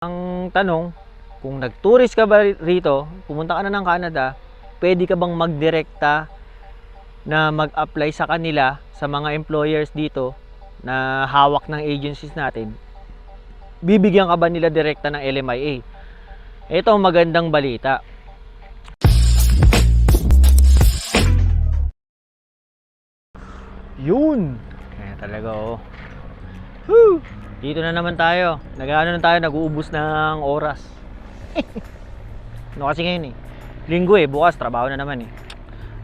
Ang tanong, kung nag-tourist ka ba rito, pumunta ka na ng Canada, pwede ka bang magdirekta na mag-apply sa kanila sa mga employers dito na hawak ng agencies natin? Bibigyan ka ba nila direkta ng LMIA? Ito ang magandang balita. Yun! Kaya talaga oh. Woo! Dito na naman tayo. Nag-ano na tayo, nag-uubos ng oras. ano kasi ngayon eh. Linggo eh, bukas trabaho na naman eh.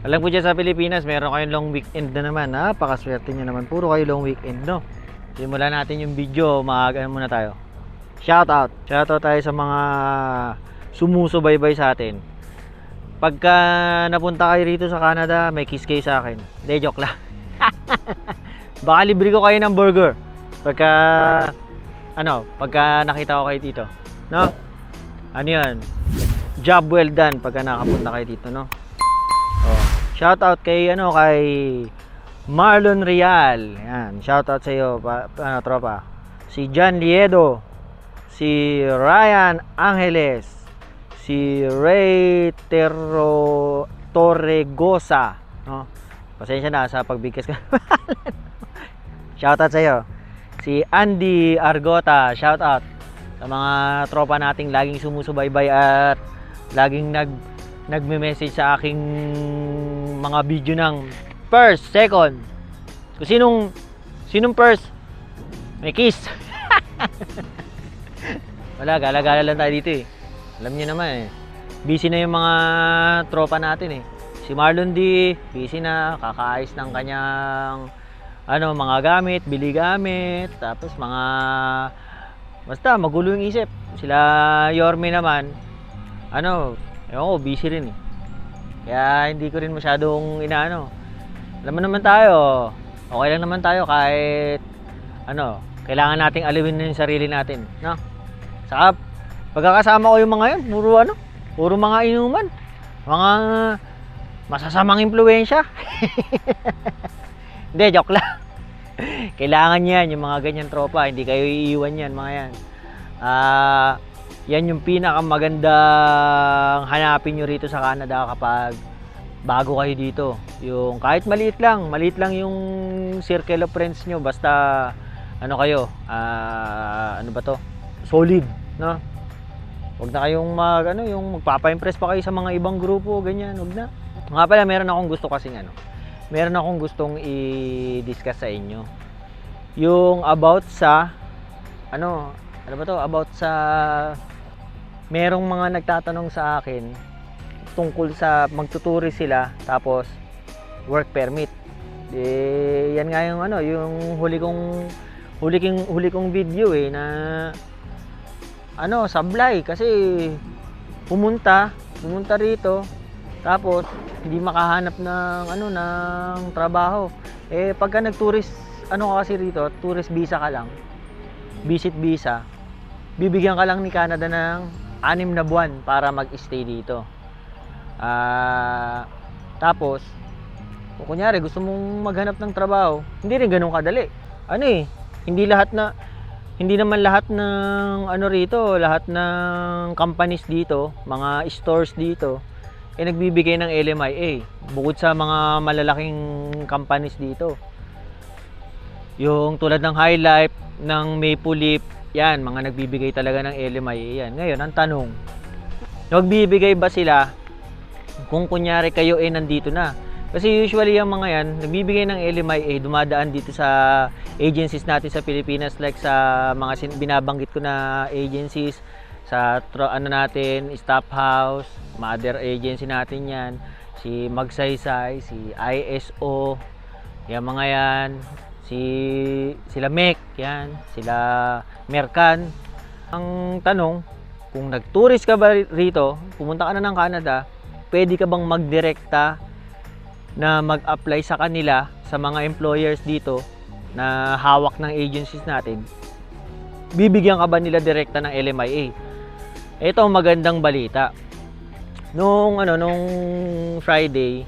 Alam ko dyan sa Pilipinas, meron kayong long weekend na naman. Napakaswerte nyo naman. Puro kayo long weekend, no? Simulan natin yung video. Mag, ano muna tayo. Shout out. Shout out tayo sa mga sumusubaybay sa atin. Pagka napunta kayo rito sa Canada, may kiss kayo sa akin. Hindi, joke lang. Baka libre ko kayo ng burger. Pagka, ano, pagka nakita ko kayo dito. No? Ano yan? Job well done pagka nakapunta kayo dito, no? Oh. Shout out kay, ano, kay Marlon Real. Yan. Shout out sa iyo, pa, ano, tropa. Si John Liedo. Si Ryan Angeles. Si Ray Terro Torregosa. No? Pasensya na sa pagbigkas ka. shout out sa iyo. Si Andy Argota, shout out sa mga tropa nating laging sumusubaybay at laging nag nagme-message sa aking mga video ng first, second. Kung sinong sinong first, may kiss. Wala, gala-gala lang tayo dito eh. Alam niyo naman eh. Busy na yung mga tropa natin eh. Si Marlon D, busy na, kakaayos ng kanyang ano, mga gamit, bili gamit, tapos mga basta magulo yung isip. Sila Yorme naman, ano, ewan ko, busy rin eh. Kaya hindi ko rin masyadong inaano. Alam naman tayo, okay lang naman tayo kahit ano, kailangan nating aliwin na yung sarili natin, no? Saka pagkakasama ko yung mga yun, puro ano, puro mga inuman. Mga masasamang impluensya. Hindi, joke lang. Kailangan yan, yung mga ganyan tropa. Hindi kayo iiwan yan, mga yan. Ah, yan yung pinakamagandang hanapin nyo rito sa Canada kapag bago kayo dito. Yung kahit maliit lang, maliit lang yung circle of friends nyo. Basta, ano kayo, ah, ano ba to? Solid, no? Huwag na kayong mag, ano, yung magpapa-impress pa kayo sa mga ibang grupo, ganyan, huwag na. Nga pala, meron akong gusto kasing ano, meron akong gustong i-discuss sa inyo. Yung about sa, ano, ano ba to? About sa, merong mga nagtatanong sa akin tungkol sa magtuturi sila, tapos work permit. Eh, yan nga yung ano, yung huli kong, huli kong, huli kong video eh, na, ano, sablay, kasi, pumunta, pumunta rito, tapos hindi makahanap ng ano ng trabaho. Eh pagka nag-tourist ano ka kasi rito, tourist visa ka lang. Visit visa. Bibigyan ka lang ni Canada ng anim na buwan para mag-stay dito. Ah, tapos kung kunyari gusto mong maghanap ng trabaho, hindi rin ganun kadali. Ano eh, hindi lahat na hindi naman lahat ng ano rito, lahat ng companies dito, mga stores dito, eh nagbibigay ng LMIA bukod sa mga malalaking companies dito. Yung tulad ng High Life ng Maple Leaf yan mga nagbibigay talaga ng LMIA yan. Ngayon ang tanong nagbibigay ba sila kung kunyari kayo eh nandito na? Kasi usually yung mga yan nagbibigay ng LMIA dumadaan dito sa agencies natin sa Pilipinas like sa mga binabanggit ko na agencies sa ano natin, staff house, mother agency natin yan, si Magsaysay, si ISO, yan mga yan, si sila MEC, yan, sila Mercan. Ang tanong, kung nag-tourist ka ba rito, pumunta ka na ng Canada, pwede ka bang magdirekta na mag-apply sa kanila sa mga employers dito na hawak ng agencies natin? Bibigyan ka ba nila direkta ng LMIA? Ito ang magandang balita. Nung ano nung Friday,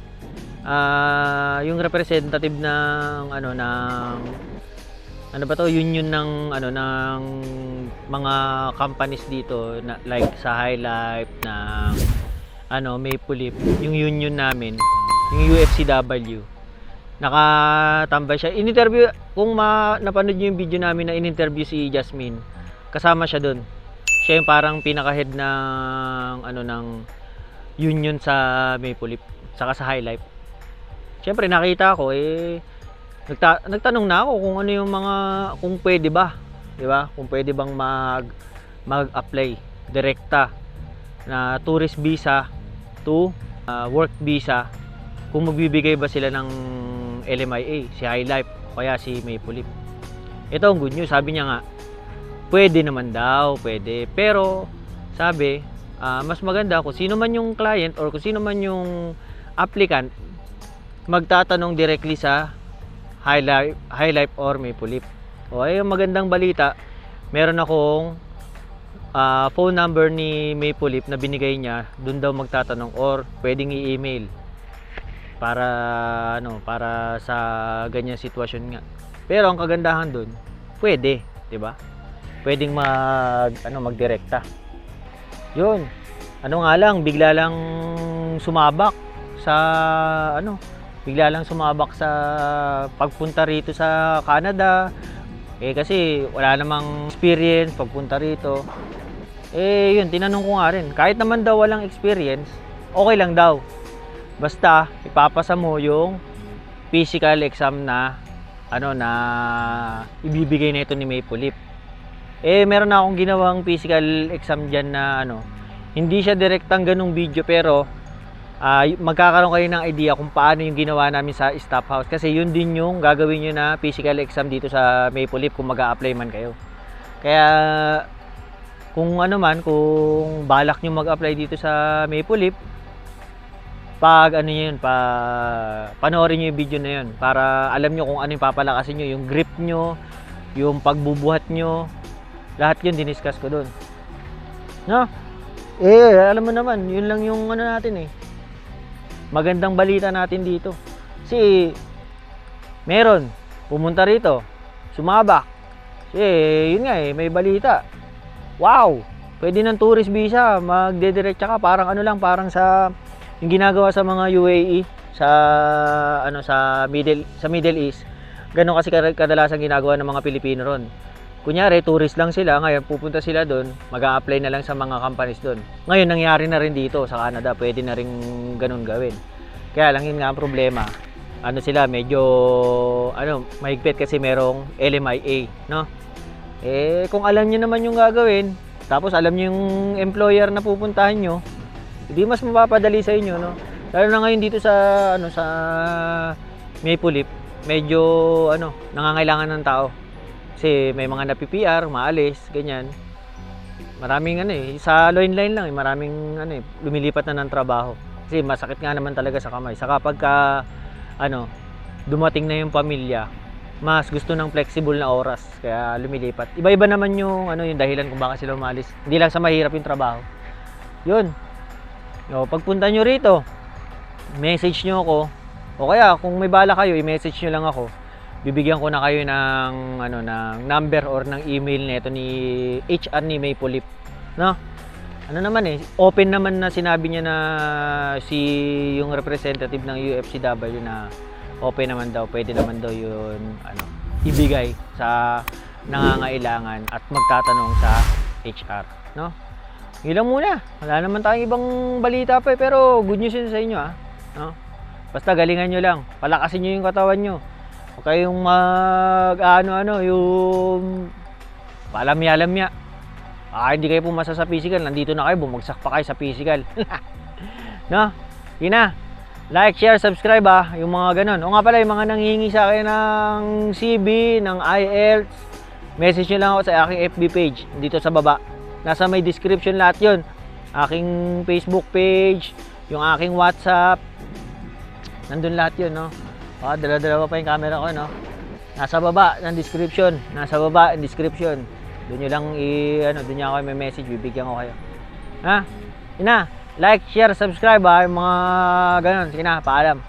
ah yung representative ng ano ng ano ba to? Union ng ano ng mga companies dito na, like sa High Life ng ano Maple Leaf yung union namin yung UFCW nakatambay siya. In-interview kung ma, napanood niyo yung video namin na in-interview si Jasmine kasama siya doon siya yung parang pinaka-head ng ano ng union sa Maple Leaf saka sa High Life Siyempre nakita ko eh nagta- nagtanong na ako kung ano yung mga kung pwede ba, 'di ba? Kung pwede bang mag mag-apply direkta na tourist visa to uh, work visa kung magbibigay ba sila ng LMIA, si High Life o kaya si Maple Leaf. Ito ang good news, sabi niya nga, pwede naman daw, pwede. Pero sabi, ah, mas maganda kung sino man yung client or kung sino man yung applicant magtatanong directly sa High Life, High Life or Maple Leaf. O ay yung magandang balita, meron akong ah, phone number ni Maple Leaf na binigay niya, doon daw magtatanong or pwedeng i-email para ano, para sa ganyan sitwasyon nga. Pero ang kagandahan doon, pwede, 'di ba? Pwedeng mag ano, magdirekta. 'Yun. Ano nga lang, bigla lang sumabak sa ano, bigla lang sumabak sa pagpunta rito sa Canada. Eh kasi wala namang experience pagpunta rito. Eh yun, tinanong ko nga rin. Kahit naman daw walang experience, okay lang daw. Basta ipapasa mo yung physical exam na ano na ibibigay na ito ni Maple Leaf. Eh meron na akong ginawang physical exam diyan na ano, hindi siya direktang ganung video pero y- magkakaroon kayo ng idea kung paano yung ginawa namin sa staff house. Kasi yun din yung gagawin nyo na physical exam dito sa Maple Leaf kung mag apply man kayo. Kaya kung ano man kung balak nyo mag-apply dito sa Maple Leaf pag ano yun pa panoorin nyo yung video na yun para alam nyo kung ano yung papalakasin nyo yung grip nyo yung pagbubuhat nyo lahat yun diniscuss ko doon no eh alam mo naman yun lang yung ano natin eh magandang balita natin dito. Kasi meron pumunta rito, sumabak. Kasi yun nga eh, may balita. Wow! Pwede ng tourist visa, magdediretsa ka parang ano lang, parang sa yung ginagawa sa mga UAE sa ano sa Middle sa Middle East. Ganun kasi kada- kadalasan ginagawa ng mga Pilipino ron. Kunyari, tourist lang sila, ngayon pupunta sila doon, mag apply na lang sa mga companies doon. Ngayon, nangyari na rin dito sa Canada, pwede na rin ganun gawin. Kaya lang yun nga ang problema, ano sila, medyo, ano, mahigpit kasi merong LMIA, no? Eh, kung alam nyo naman yung gagawin, tapos alam nyo yung employer na pupuntahan nyo, hindi mas mapapadali sa inyo, no? Lalo na ngayon dito sa, ano, sa Maple Leaf, medyo, ano, nangangailangan ng tao. Kasi may mga na-PPR, maalis, ganyan. Maraming ano eh, sa line line lang eh, maraming ano eh, lumilipat na ng trabaho. Kasi masakit nga naman talaga sa kamay. Saka pagka ano, dumating na yung pamilya, mas gusto ng flexible na oras kaya lumilipat. Iba-iba naman yung ano yung dahilan kung bakit sila umalis. Hindi lang sa mahirap yung trabaho. 'Yun. No, pagpunta nyo rito, message nyo ako. O kaya kung may bala kayo, i-message nyo lang ako bibigyan ko na kayo ng ano ng number or ng email nito ni HR ni Maple Leaf. No? Ano naman eh, open naman na sinabi niya na si yung representative ng UFCW na open naman daw, pwede naman daw yun ano, ibigay sa nangangailangan at magtatanong sa HR, no? Yun muna. Wala naman tayong ibang balita pa eh, pero good news yun sa inyo ah. No? Basta galingan nyo lang. Palakasin nyo yung katawan nyo. Huwag kayong mag ano-ano, yung palamya-lamya. Ah, hindi kayo pumasa sa physical. Nandito na kayo, bumagsak pa kayo sa physical. no? Yun. Like, share, subscribe ah. Yung mga ganun. O nga pala, yung mga nanghihingi sa akin ng CB, ng IELTS, message nyo lang ako sa aking FB page. Dito sa baba. Nasa may description lahat yun. Aking Facebook page, yung aking WhatsApp. Nandun lahat yun, no? Ah, dala-dala pa yung camera ko, no? Nasa baba ng description. Nasa baba ng description. Doon nyo lang i, ano, doon nyo ako may message, bibigyan ko kayo. Ha? Yun na. Like, share, subscribe ha, yung mga ganun. Sige na, paalam.